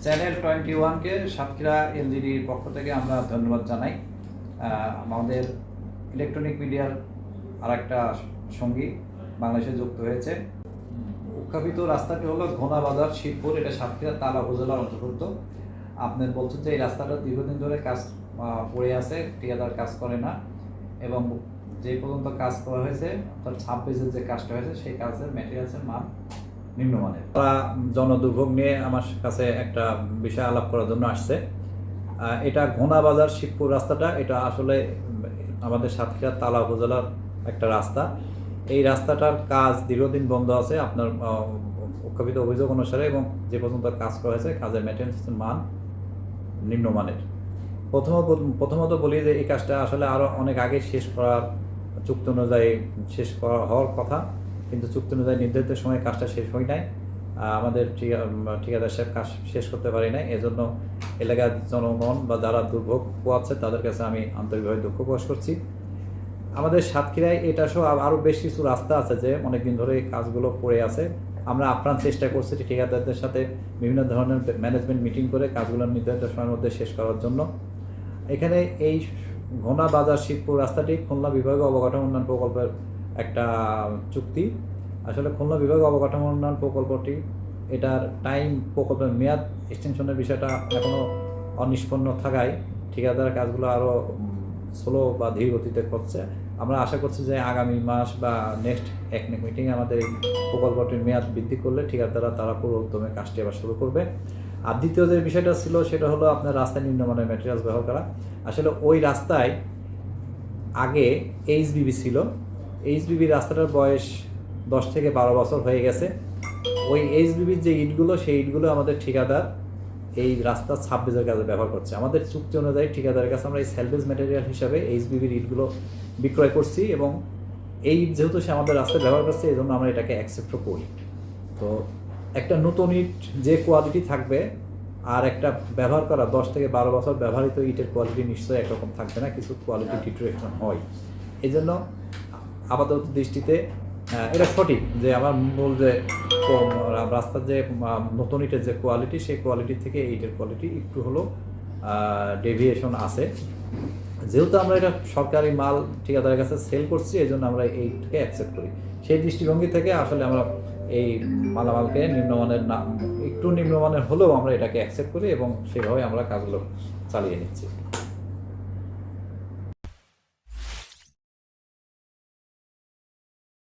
Channel twenty ওয়ানকে সাতক্ষীরা এলজিডির পক্ষ থেকে আমরা ধন্যবাদ জানাই। আমাদের ইলেকট্রনিক মিডিয়ার আর একটা সঙ্গী বাংলাদেশে যুক্ত হয়েছে। উৎখাপিত রাস্তাটি হলো ঘোনাবাজার শিবপুর, এটা সাতক্ষীরা তালা উপজেলার অন্তর্ভুক্ত। আপনি বলছেন যে এই রাস্তাটা দীর্ঘদিন ধরে কাজ পড়ে আছে, ঠিকাদার কাজ করে না এবং যে পর্যন্ত কাজ করা হয়েছে, অর্থাৎ ছাব্বিশের যে কাজটা হয়েছে, সেই কাজের ম্যাটেরিয়ালসের মান নিম্নমানের। তারা জনদুর্ভোগ নিয়ে আমার কাছে একটা বিষয় আলাপ করার জন্য আসছে। এটা ঘোনাবাজার শিবপুর রাস্তাটা, এটা আসলে আমাদের সাতক্ষীরা তালা উপজেলার একটা রাস্তা। এই রাস্তাটার কাজ দীর্ঘদিন বন্ধ আছে, আপনার উত্থাপিত অভিযোগ অনুসারে এবং যে পর্যন্ত কাজ করা হয়েছে, কাজের ম্যাটেরিয়ালসের মান নিম্নমানের। প্রথমত প্রথমত বলি যে এই কাজটা আসলে আরও অনেক আগে শেষ করার চুক্তি অনুযায়ী শেষ করা হওয়ার কথা। কিন্তু চুক্তি অনুযায়ী নির্ধারিত সময় কাজটা শেষ হয় নাই। আমাদের ঠিকা- ঠিকাদার সাহেব কাজ শেষ করতে পারি নাই। এজন্য এলাকার জনগণ বা যারা দুর্ভোগ পোয়াচ্ছে তাদের কাছে আমি আন্তরিকভাবে দুঃখ প্রকাশ করছি। আমাদের সাতক্ষীরায় এটা সহ আরও বেশ কিছু রাস্তা আছে যে অনেকদিন ধরে এই কাজগুলো পড়ে আছে। আমরা আপ্রাণ চেষ্টা করছি ঠিকাদারদের সাথে বিভিন্ন ধরনের ম্যানেজমেন্ট মিটিং করে কাজগুলো নির্ধারিত সময়ের মধ্যে শেষ করার জন্য। এখানে এই ঘোনা বাজার শিবপুর রাস্তাটি খুলনা বিভাগীয় অবকাঠামো উন্নয়ন প্রকল্পের একটা চুক্তি। আসলে খুলনা বিভাগীয় অবকাঠামো উন্নয়ন প্রকল্পটি, এটার টাইম প্রকল্পের মেয়াদ এক্সটেনশনের বিষয়টা এখনও অনিষ্পন্ন থাকায় ঠিকাদার কাজগুলো আরও স্লো বা ধীর গতিতে করছে। আমরা আশা করছি যে আগামী মাস বা নেক্সট এক নেক মিটিংয়ে আমাদের এই প্রকল্পটির মেয়াদ বৃদ্ধি করলে ঠিকাদাররা তারা পুরো উদ্যমে কাজটি আবার শুরু করবে। আর দ্বিতীয় যে বিষয়টা ছিল, সেটা হলো আপনার রাস্তায় নিম্নমানের ম্যাটেরিয়ালস ব্যবহার করা। আসলে ওই রাস্তায় আগে এইচবিবি ছিল এইচবিবি রাস্তাটার বয়স দশ থেকে বারো বছর হয়ে গেছে। ওই এইচবিবির যে ইটগুলো সেই ইটগুলো আমাদের ঠিকাদার এই রাস্তার ছাব্বিশের কাজে ব্যবহার করছে। আমাদের চুক্তি অনুযায়ী ঠিকাদারের কাছে আমরা এই স্যালভেজ ম্যাটেরিয়াল হিসাবে এইচবিবির ইটগুলো বিক্রয় করছি এবং এই ইট যেহেতু সে আমাদের রাস্তায় ব্যবহার করছে এই জন্য আমরা এটাকে অ্যাকসেপ্টও করি। তো একটা নতুন ইট যে কোয়ালিটি থাকবে আর একটা ব্যবহার করা দশ থেকে বারো বছর ব্যবহৃত ইটের কোয়ালিটি নিশ্চয়ই একরকম থাকবে না কিছু কোয়ালিটি ডিটোরেশন হয়। এই জন্য আপাতত দৃষ্টিতে এটা সঠিক যে আমার মূল যে রাস্তার যে নতুন ইটের যে কোয়ালিটি সেই কোয়ালিটি থেকে ইটের কোয়ালিটি একটু হলেও ডেভিয়েশন আছে। যেহেতু আমরা এটা সরকারি মাল ঠিকাদারের কাছে সেল করছি এই জন্য আমরা এইটাকে অ্যাকসেপ্ট করি। সেই দৃষ্টিভঙ্গি থেকে আসলে আমরা এই মালামালকে নিম্নমানের না, একটু নিম্নমানের হলেও আমরা এটাকে অ্যাকসেপ্ট করি এবং সেভাবে আমরা কাজগুলো চালিয়ে নিচ্ছি।